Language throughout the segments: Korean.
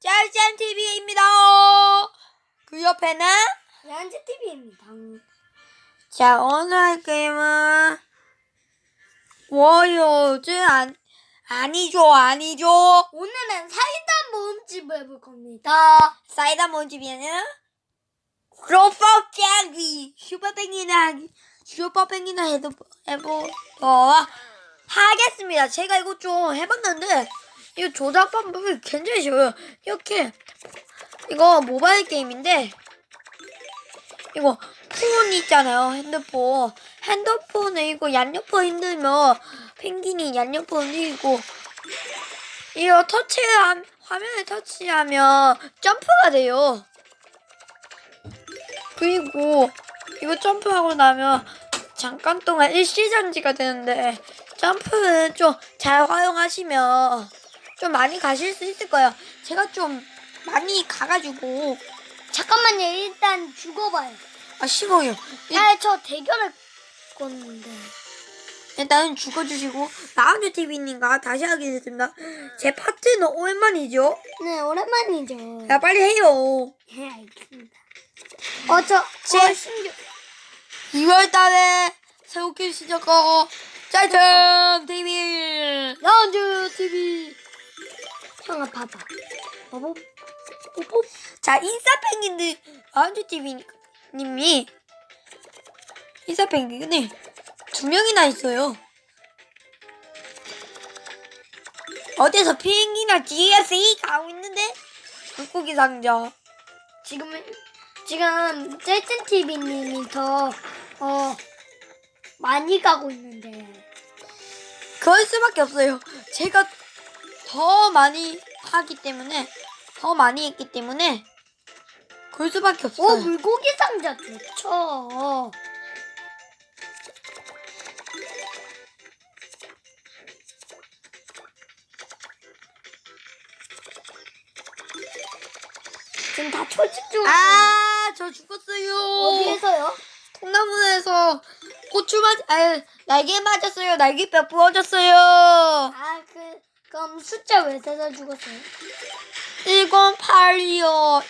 짤짤 TV입니다. 그 옆에는 란지 TV입니다. 자 오늘 할 게임은 워요즈 안 아니죠 아니죠 오늘은 사이다 모음집을 해볼 겁니다. 사이다 모집이는 로퍼짱기 슈퍼뱅이나 슈퍼뱅이나 해도 해보 어 하겠습니다. 제가 이거 좀 해봤는데 이거 조작 방법이 굉장히 쉬워요. 이렇게 이거 모바일 게임인데 이거 폰 있잖아요 핸드폰 핸드폰에 이거 양옆으로 흔들면 펭귄이 양옆으로 흔들고 이거 터치한 화면을 터치하면 점프가 돼요. 그리고 이거 점프하고 나면 잠깐 동안 일시정지가 되는데 점프는 좀 잘 활용하시면 좀 많이 가실 수 있을 거예요. 제가 좀 많이 가가지고 잠깐만요. 일단 죽어봐요. 아 싫어요. 일- 아, 저 대결을 건데. 일단은 죽어주시고 나은주 TV님과 다시 하게 됐습니다. 제 파트는 오랜만이죠? 네, 오랜만이죠. 야 빨리 해요. 네, 알겠습니다. 어, 저, 제- 어, 신규. 2월달에 새롭게 시작하고 짜잔 TV 란지 TV. 형아, 봐봐. 봐봐. 뽀뽀. 자 인싸 펭귄들 나은주 TV님이 인싸 펭귄이 두 명이나 있어요. 어디서 비행기나 GSE 가고 있는데 물고기 상자. 지금은, 지금, 짤짤 TV님이 더, 어, 많이 가고 있는데. 그럴 수밖에 없어요. 제가 더 많이 하기 때문에 더 많이 했기 때문에 그럴 수밖에 없어요. 오, 물고기 상자 좋죠. 지금 다 철집 중. 아, 저 죽었어요. 어디에서요? 통나무에서 고추 맞, 아, 날개 맞았어요. 날개뼈 부러졌어요. 아, 그, 그럼 숫자 왜 세서 죽었어요? 1082요.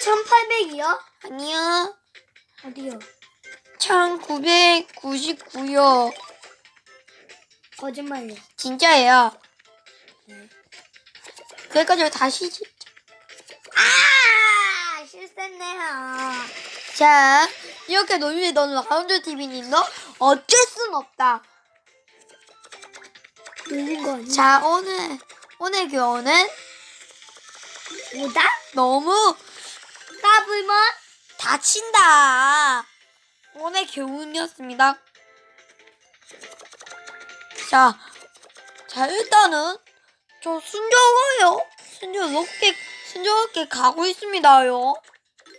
1800이요? 아니요. 어디요? 1999요. 거짓말이요. 진짜예요. 그래가지고 다시 지- 아, 실수했네요. 자, 이렇게 놀면 너는 라운드 TV님도 어쩔 순 없다. 놀린 거 아니야? 자, 오늘, 오늘 교훈은 뭐다? 너무 까불면? 다친다. 오늘 교훈이었습니다. 자, 자, 일단은 저 순조로워요. 순조롭게, 순조롭게 가고 있습니다요.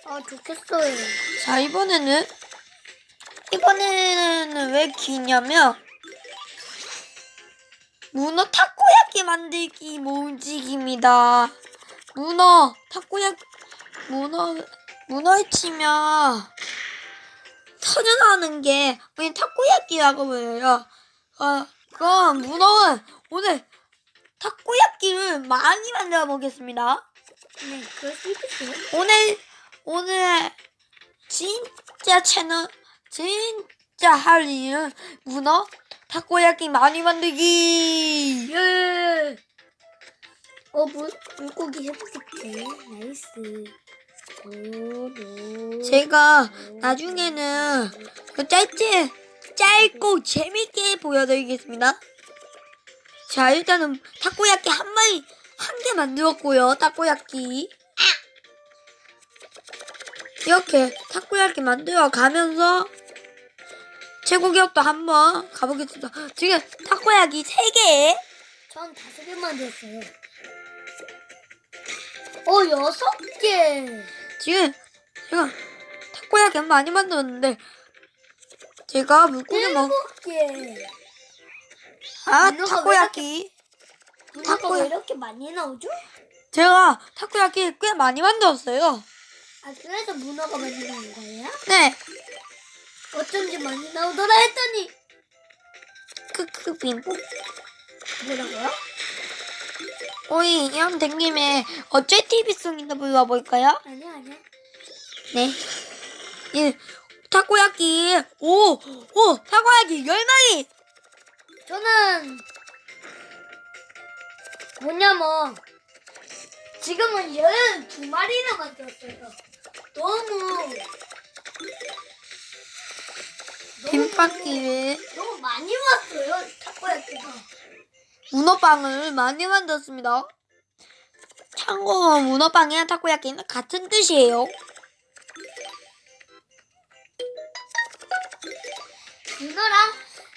아, 좋겠어요. 자, 이번에는, 이번에는 왜 기냐면, 문어 타코야끼 만들기 모음직입니다. 문어, 타코야끼, 문어, 문어를 치면, 터져나오는 게, 그냥 타코야끼라고 불려요. 어, 그럼 문어는 오늘 타코야끼를 많이 만들어 보겠습니다. 네. 오늘 오늘 진짜 채널 진짜 할 일은 문어 타코야끼 많이 만들기. 예. 어, 물, 물고기 해보실게. 나이스. 오, 오. 제가 나중에는 그 짧게 짧고 재밌게 보여드리겠습니다. 자 일단은 타코야끼 한 마리 한 개 만들었고요. 타코야끼 이렇게 타코야끼 만들어 가면서 최고 기업도 한번 가보겠습니다. 지금 타코야끼 세 개. 전 다섯 개 만들었어요. 어, 여섯 개. 지금 제가 타코야끼 많이 만들었는데 제가 물고기 먹 일곱 개. 아 문어가 타코야끼 문어가 타코야- 왜 이렇게 많이 나오죠? 제가 타코야끼 꽤 많이 만들었어요. 아, 그래서 문어가 많이 나온 거예요? 네, 어쩐지 많이 나오더라 했더니 크크 빙 뭐라고요? 우리 인형 된 김에 어째 TV송이나 불러볼까요? 아니야 아니야. 네. 예, 타코야끼. 오, 오, 타코야끼 열 마리. 저는 뭐냐면 지금은 열두 마리나 만들었어요. 너무 빈바퀴를 너무 많이 왔어요 타코야끼가. 문어빵을 많이 만들었습니다. 참고로 문어빵이랑 타코야끼는 같은 뜻이에요. 문어랑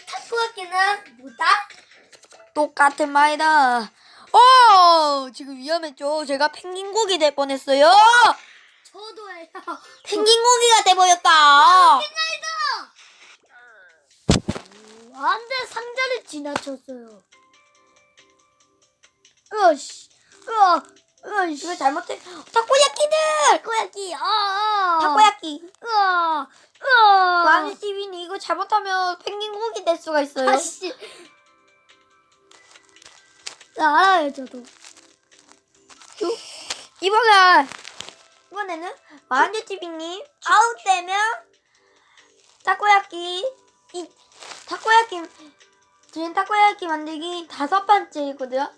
타코야끼는 뭐다? 똑같은 말이다. 오, 지금 위험했죠. 제가 펭귄 고기 될 뻔했어요. 저도예요. 펭귄 고기가 돼버렸다. 안돼 상자를 지나쳤어요. 으씨, 으아, 으씨. 이거 잘못해. 타코야끼들. 타코야끼, 아, 아. 타코야끼. 으아, 으아. 라니 TV는 이거 잘못하면 펭귄 고기 될 수가 있어요. 아씨. 나 알아요, 저도. 이번에 이번에는 마한제 TV님 아웃되면 타코야끼 이 타코야끼 지금 타코야끼 만들기 다섯 번째이거든요.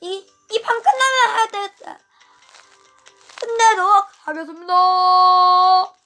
이 이 판 끝나면 해야 돼. 끝내도록 하겠습니다.